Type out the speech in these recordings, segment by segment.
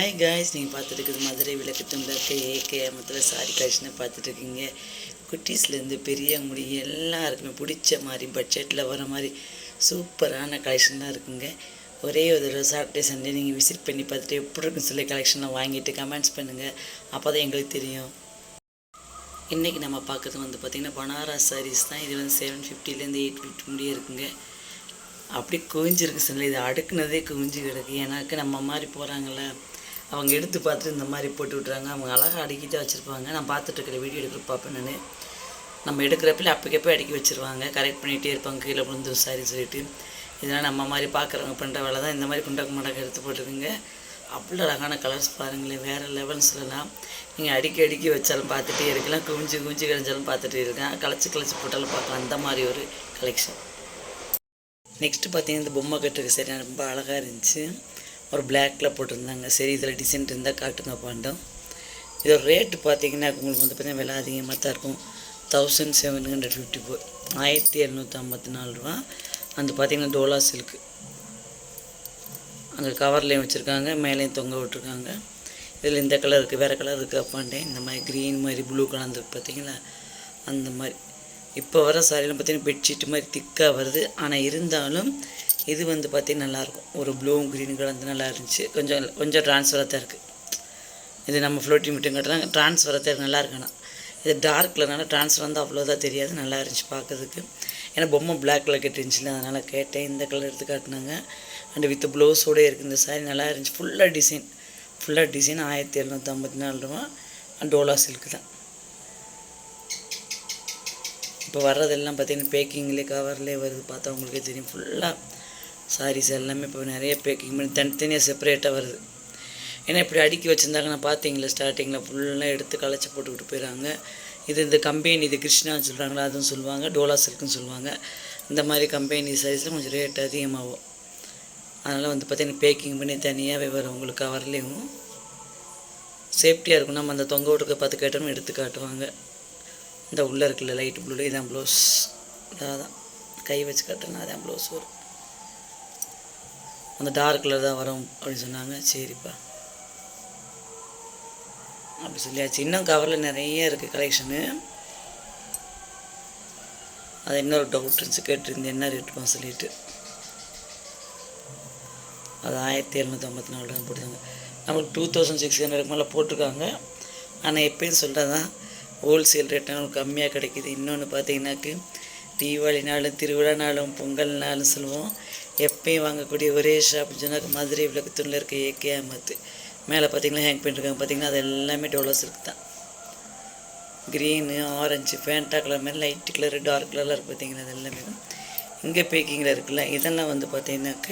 Hi guys நீங்கள் பார்த்துட்டு மதுரை விளக்கு துண்டில் ஏகே மொத்தத்தில் சாரி கலெக்ஷனை பார்த்துட்ருக்கீங்க குட்டீஸ்லேருந்து பெரிய முடி எல்லாருக்குமே பிடிச்ச மாதிரி பட்ஜெட்டில் வர மாதிரி சூப்பரான கலெக்ஷன்லாம் இருக்குங்க. ஒரே ஒரு தடவை சாட்டர்டே சண்டே நீங்கள் விசிட் பண்ணி பார்த்துட்டு எப்படி இருக்குன்னு சொல்லி கலெக்ஷன்லாம் வாங்கிட்டு கமெண்ட்ஸ் பண்ணுங்கள் அப்போ தான் எங்களுக்கு தெரியும். இன்றைக்கி நம்ம பார்க்குறது வந்து பார்த்திங்கன்னா பனாரஸ் சாரீஸ் தான். இது வந்து செவன் ஃபிஃப்டிலேருந்து எயிட் ஃபிஃப்டி முடியே இருக்குங்க. அப்படி குவிஞ்சிருக்கு சில இது அடுக்குனதே குவிஞ்சு கிடக்கு. ஏன்னாக்க நம்ம மாதிரி போகிறாங்களே அவங்க எடுத்து பார்த்துட்டு இந்த மாதிரி போட்டு விட்றாங்க அவங்க அழகாக அடுக்கி தான் வச்சுருப்பாங்க. நான் பார்த்துட்டு வீடியோ எடுக்கிற பார்ப்பேன் நான். நம்ம எடுக்கிறப்பில் அப்போக்கப்போ அடுக்கி வச்சுருவாங்க. கரெக்ட் பண்ணிகிட்டே இருப்பாங்க. கீழே விழுந்து சாரி சொல்லிட்டு. இதெல்லாம் நம்ம மாதிரி பார்க்குறவங்க பண்ணுற வேலை தான். இந்த மாதிரி குண்டக்கு மண்டக்க எடுத்து போட்டுருக்குங்க. அவ்வளோ அழகான கலர்ஸ் பாருங்களேன். வேறு லெவல்ஸ்லாம் நீங்கள் அடிக்கி அடிக்கி வச்சாலும் பார்த்துட்டே இருக்கலாம். குவிஞ்சு குவிஞ்சு கிடஞ்சாலும் பார்த்துட்டே இருக்கலாம். களைச்சி களைச்சி போட்டாலும் பார்க்கலாம். அந்த மாதிரி ஒரு கலெக்ஷன் நெக்ஸ்ட்டு பார்த்தீங்கன்னா இந்த பொம்மை கட்டுறது சரியான ரொம்ப அழகாக இருந்துச்சு. ஒரு பிளாக்ல போட்டிருந்தாங்க. சரி இதில் டிசைன் இருந்தால் காட்டுங்க பாண்டம். இதோட ரேட்டு பார்த்தீங்கன்னா உங்களுக்கு வந்து பார்த்தீங்கன்னா விலை அதிகமாக தான் இருக்கும். Thousand seven hundred fifty four ஆயிரத்தி இரநூத்தி ஐம்பத்தி நாலு ரூபா. அந்த பார்த்தீங்கன்னா டோலா சில்க்கு அங்கே கவர்லேயும் வச்சுருக்காங்க மேலேயும் தொங்க விட்ருக்காங்க இதில் இந்த கலர் இருக்குது வேறு கலர் இருக்குது அப்பாண்டே. இந்த மாதிரி க்ரீன் மாதிரி ப்ளூ கலந்து பார்த்தீங்களா? அந்த மாதிரி. இப்போ வர சாரியில் பார்த்தீங்கன்னா பெட்ஷீட் மாதிரி திக்காக வருது. ஆனால் இருந்தாலும் இது வந்து பார்த்தீங்கன்னா நல்லாயிருக்கும் ஒரு ப்ளூவும் க்ரீன் கலந்து நல்லா இருந்துச்சு கொஞ்சம் கொஞ்சம் ட்ரான்ஸ்ஃபராக தான் இருக்குது இது நம்ம ஃப்ளோட்டிங் மீட்டும் கட்டுறாங்க ட்ரான்ஸ்ஃபராக தான் நல்லா இருக்குண்ணா. இது டார்க் கலர்னால ட்ரான்ஸ்ஃபர் வந்து அவ்வளோதான் தெரியாது. நல்லா இருந்துச்சு பார்க்கறதுக்கு ஏன்னா பொம்மை பிளாக் கலர் கட்டிருந்துச்சுல அதனால் கேட்டேன். இந்த கலர் எடுத்து காட்டினாங்க. அண்டு வித் ப்ளவுஸோடே இருக்குது இந்த சாரி நல்லா இருந்துச்சு. ஃபுல்லாக டிசைன் ஃபுல்லாக டிசைன் ஆயிரத்தி எழுநூற்றி ஐம்பத்தி நாலு ரூபா. டோலா சில்க்கு தான். இப்போ வர்றதெல்லாம் பார்த்தீங்கன்னா பேக்கிங்லேயே கவர்லேயே வருது. பார்த்தா உங்களுக்கே தெரியும். ஃபுல்லாக சாரீஸ் எல்லாமே இப்போ நிறைய பேக்கிங் பண்ணி தனித்தனியாக செப்பரேட்டாக வருது. ஏன்னா இப்படி அடுக்கி வச்சுருந்தாங்க நான் பார்த்தீங்களா ஸ்டார்டிங்கில் ஃபுல்லாக எடுத்து களைச்சி போட்டுக்கிட்டு போயிடறாங்க. இது இந்த கம்பெனி இது கிருஷ்ணான்னு சொல்கிறாங்களா அதுவும் சொல்லுவாங்க. டோலா சில்க்குன்னு சொல்லுவாங்க. இந்த மாதிரி கம்பெனி சைஸில் கொஞ்சம் ரேட் அதிகமாகும். அதனால் வந்து பார்த்தீங்கன்னா பேக்கிங் பண்ணி தனியாகவே வரும் உங்களுக்கு கவர்லேயும் சேஃப்டியாக இருக்கும். நம்ம அந்த தொங்க விட்டுக்க பார்த்து கேட்டோம்னு எடுத்து காட்டுவாங்க. இந்த உள்ளே இருக்குல்ல லைட் ப்ளூ இதான் ப்ளவுஸ் அதான் கை வச்சு கட்டினா அதான் ப்ளவுஸ் வரும். அந்த டார்க் கலர் தான் வரும் அப்படின்னு சொன்னாங்க. சரிப்பா. அப்படி சொல்லியாச்சு. இன்னும் கவரில் நிறைய இருக்குது கலெக்ஷனு அது இன்னொரு டவுட் இருந்துச்சு. கேட்டிருந்தேன். என்ன ரேட்டுமா சொல்லிட்டு. அது ஆயிரத்தி எழுநூற்றி ஐம்பத்தி நாலு ரூபா போட்டாங்க நம்மளுக்கு டூ தௌசண்ட் சிக்ஸ் ஹண்ட்ரட் மேலே போட்டிருக்காங்க. ஆனால் எப்பயும் சொல்கிறது தான் ஹோல்சேல் ரேட்டு நம்மளுக்கு கம்மியாக கிடைக்கிது. இன்னொன்று பார்த்தீங்கன்னாக்கு நாளும் பொங்கல் நாளும் சொல்லுவோம். எப்பயும் வாங்கக்கூடிய ஒரே ஷாப் சொன்னாக்க மதுரை விளக்கத்தூரில் இருக்க ஏகே அமத்து மேலே பார்த்தீங்கன்னா ஹேங் பண்ணிருக்காங்க பார்த்தீங்கன்னா அது எல்லாமே டோலோஸ் தான். க்ரீனு ஆரஞ்சு ஃபேண்டா கலர் மாதிரி லைட் கலர் டார்க் கலரில் இருக்குது பார்த்தீங்கன்னா அது எல்லாமே இங்கே பேக்கிங்கில் இருக்குல்ல இதெல்லாம் வந்து பார்த்தீங்கன்னாக்க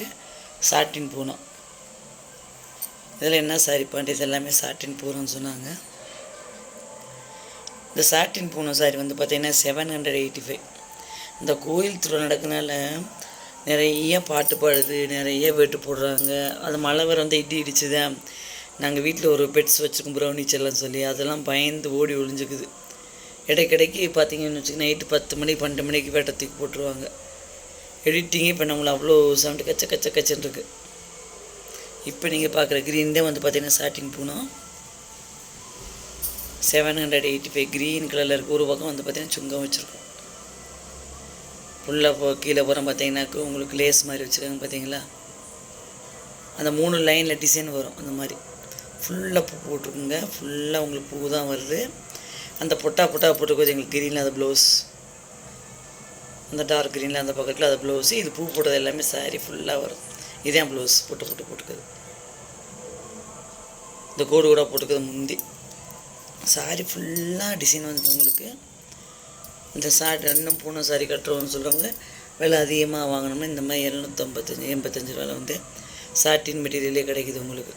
சாட்டின் பூனம். இதில் என்ன சாரி பாண்டி இது எல்லாமே சாட்டின் பூனம்னு சொன்னாங்க. இந்த சாட்டின் பூனம் சாரி வந்து பார்த்தீங்கன்னா செவன் ஹண்ட்ரட் எயிட்டி ஃபைவ் இந்த கோயில் திருவிழா நடக்கனால நிறைய பாட்டு பாடுது நிறைய வெட்டு போடுறாங்க. அது மழை வர வந்து இடி இடிச்சுதான் நாங்கள் வீட்டில் ஒரு பெட்ஸ் வச்சுருக்கோம் ப்ரௌனி சொல்லி. அதெல்லாம் பயந்து ஓடி ஒழிஞ்சுக்குது இடைக்கிடைக்கு பார்த்தீங்கன்னு வச்சுக்கோங்க நைட்டு பத்து மணிக்கு பன்னெண்டு மணிக்கு வேட்டை தூக்கி போட்டுருவாங்க. எடிட்டிங்கே இப்போ நம்மளை அவ்வளோ சவுண்டு கச்ச கச்ச கச்சன்னு இருக்குது இப்போ நீங்கள் பார்க்குற க்ரீன் தான் வந்து பார்த்தீங்கன்னா ஸ்டார்டிங் போனோம் seven hundred eighty five green கலரில் இருக்குது ஒரு பக்கம் வந்து பார்த்தீங்கன்னா சுங்கம் வச்சுருக்கோம். ஃபுல்லாக போ கீழே போகிற பார்த்தீங்கன்னாக்கு உங்களுக்கு லேஸ் மாதிரி வச்சுருக்காங்க பார்த்தீங்களா? அந்த மூணு லைனில் டிசைன் வரும் அந்த மாதிரி. ஃபுல்லாக பூ போட்டிருக்குங்க. ஃபுல்லாக உங்களுக்கு பூ தான் வருது. அந்த பொட்டா பொட்டா போட்டுக்கோது எங்களுக்கு கிரீனில் அந்த ப்ளவுஸ் அந்த டார்க் க்ரீனில் அந்த பக்கத்தில் அந்த ப்ளவுஸு இது பூ போட்டது எல்லாமே சாரீ ஃபுல்லாக வரும். இதான் ப்ளவுஸ் போட்டு போட்டு போட்டுக்குது. இந்த கோடு கூட போட்டுக்குது முந்தி. சாரி ஃபுல்லாக டிசைன் வந்து உங்களுக்கு. இந்த சாட் இன்னும் பூனை சாரி கட்டுறோம்னு சொல்கிறவங்க விலை அதிகமாக வாங்கினோம்னா இந்த மாதிரி எழுநூற்றம்பத்தஞ்சு எண்பத்தஞ்சு ரூபாயில் வந்து சாட்டின் மெட்டீரியலே கிடைக்குது உங்களுக்கு.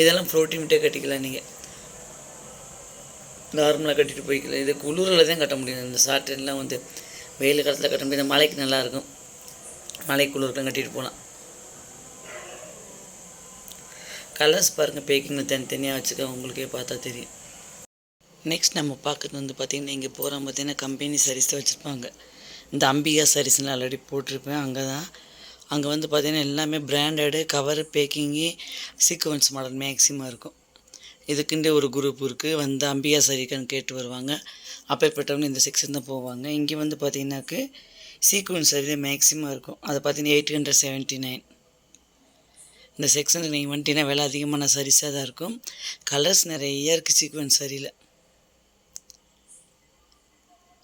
இதெல்லாம் ப்ரோட்டீன் விட்டே கட்டிக்கலாம் நீங்கள் நார்மலாக கட்டிட்டு போய்க்கலாம். இது குளிரில் தான் கட்ட முடியும். இந்த சாட்டின்லாம் வந்து வெயில் காலத்தில் கட்ட முடியும் இந்த மழைக்கு நல்லாயிருக்கும் மழை குளிர்லாம் கட்டிட்டு போகலாம். கலர்ஸ் பாருங்கள் பேக்கிங்கில் தனித்தனியாக வச்சுக்க உங்களுக்கே பார்த்தா தெரியும். நெக்ஸ்ட் நம்ம பார்க்குறது வந்து பார்த்திங்கன்னா இங்கே போகிற பார்த்தீங்கன்னா கம்பெனி சாரீஸ் தான் வச்சுருப்பாங்க. இந்த அம்பிகா சாரீஸ்லாம் ஆல்ரெடி போட்டிருப்பேன். அங்கே தான். அங்கே வந்து பார்த்திங்கன்னா எல்லாமே branded cover packing sequence model maximum இருக்கும். இதுக்குண்டே ஒரு குரூப் இருக்குது வந்து அம்பிகா சரிக்கான்னு கேட்டு வருவாங்க. அப்பேற்பட்டவங்க இந்த செக்ஷன் தான் போவாங்க. இங்கே வந்து பார்த்தீங்கன்னாக்கு சீக்வன்ஸ் சரி மேக்ஸிமம் இருக்கும். அதை பார்த்தீங்கன்னா எயிட் ஹண்ட்ரட் செவன்ட்டி நைன் இந்த செக்ஷனுக்கு நீங்கள் வந்துட்டீங்கன்னா விலை அதிகமான சரிஸாக தான் இருக்கும். கலர்ஸ் நிறைய இருக்குது சீக்வன்ஸ் சரியில்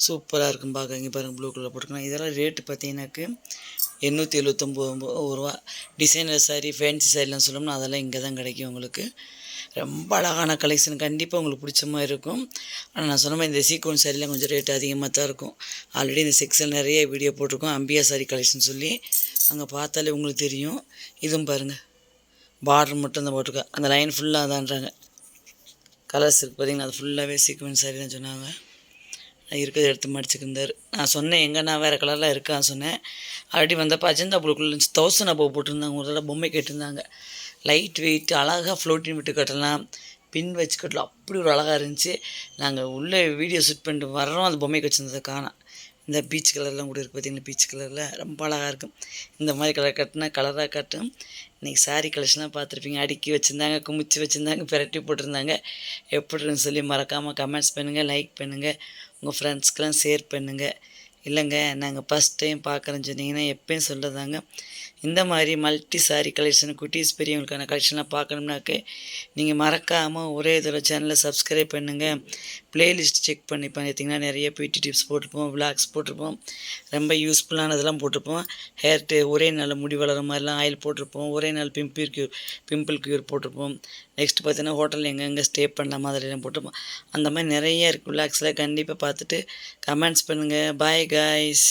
சூப்பராக இருக்கும் பார்க்க இங்கே பாருங்கள் ப்ளூ கலர் போட்டுக்கலாம் இதெல்லாம் ரேட்டு பார்த்தீங்கன்னாக்கு எண்ணூற்றி எழுபத்தொம்போது ரூபா. டிசைனர் சாரி ஃபேன்சி சாரிலாம் சொல்லணும்னா அதெல்லாம் இங்கே தான் கிடைக்கும் உங்களுக்கு. ரொம்ப அழகான கலெக்ஷன் கண்டிப்பாக உங்களுக்கு பிடிச்ச மாதிரி இருக்கும். ஆனால் நான் சொன்ன மாதிரி இந்த சீக்வன்ஸ் சாரிலாம் கொஞ்சம் ரேட் அதிகமாக தான் இருக்கும். ஆல்ரெடி இந்த செக்ஷன் நிறைய வீடியோ போட்டிருக்கோம். அம்பியா சாரி கலெக்ஷன் சொல்லி. அங்கே பார்த்தாலே உங்களுக்கு தெரியும். இதுவும் பாருங்கள் பார்டர் மட்டும் தான் போட்டிருக்கா. அந்த லைன் ஃபுல்லாக தான்றாங்க கலர்ஸ் இருக்குது பார்த்தீங்கன்னா அது ஃபுல்லாகவே சீக்வன்ஸ் சாரி தான் சொன்னாங்க. இருக்கிறத எடுத்து மடிச்சுக்கிருந்தார். நான் சொன்னேன் எங்கே நான் வேறு கலரில் இருக்கான்னு சொன்னேன் ஆல்ரெடி வந்தப்போ அஜந்தா புழுக்குள்ள இருந்துச்சு. தௌசண்ட் அபோ போட்டிருந்தாங்க. ஒரு தடவை பொம்மை கேட்டிருந்தாங்க. லைட் வெயிட் அழகாக ஃப்ளோட்டிங் விட்டு கட்டலாம். பின் வச்சு கட்டலாம். அப்படி ஒரு அழகாக இருந்துச்சு. நாங்கள் உள்ளே வீடியோ ஷூட் பண்ணிட்டு வர்றோம். அந்த பொம்மைக்கு வச்சுருந்ததை காணோம். இந்த பீச் கலர்லாம் கூட இருக்குது பார்த்தீங்கன்னா பீச் கலரில் ரொம்ப அழகாக இருக்கும். இந்த மாதிரி கலர் கட்டினா கலராக காட்டும். இன்றைக்கி சாரீ கலெக்ஷன்லாம் பார்த்துருப்பீங்க. அடுக்கி வச்சுருந்தாங்க குமிச்சு வச்சுருந்தாங்க பிரட்டி போட்டிருந்தாங்க. எப்படின்னு சொல்லி மறக்காமல் கமெண்ட்ஸ் பண்ணுங்கள் லைக் பண்ணுங்கள் உங்கள் ஃப்ரெண்ட்ஸ்க்கெலாம் ஷேர் பண்ணுங்கள் இல்லைங்க நாங்கள் ஃபஸ்ட் டைம் பார்க்குறேன்னு சொன்னீங்கன்னா எப்பயும் சொல்கிறதாங்க இந்த மாதிரி மல்டி சாரி கலெக்ஷன் குட்டீஸ் பெரியவங்களுக்கான கலெக்ஷன்லாம் பார்க்கணும்னாக்க நீங்கள் மறக்காமல் ஒரே இதில் சேனலை சப்ஸ்கிரைப் பண்ணுங்கள் ப்ளேலிஸ்ட் செக் பண்ணி பார்த்தீங்கன்னா நிறைய பிடி டிப்ஸ் போட்டிருப்போம் விளாக்ஸ் போட்டிருப்போம். ரொம்ப யூஸ்ஃபுல்லானதெல்லாம் போட்டிருப்போம். ஹேர் ஒரே நாள் முடி வளர மாதிரிலாம் ஆயில் போட்டிருப்போம். ஒரே நாள் பிம்பிள் க்யூர் பிம்பிள் க்யூர் போட்டிருப்போம். நெக்ஸ்ட் பார்த்தீங்கன்னா ஹோட்டலில் எங்கெங்கே ஸ்டே பண்ண மாதிரிலாம் போட்டிருப்போம் அந்த மாதிரி நிறைய இருக்குது விளாக்ஸில் கண்டிப்பாக பார்த்துட்டு கமெண்ட்ஸ் பண்ணுங்கள் பாய் காய்ஸ்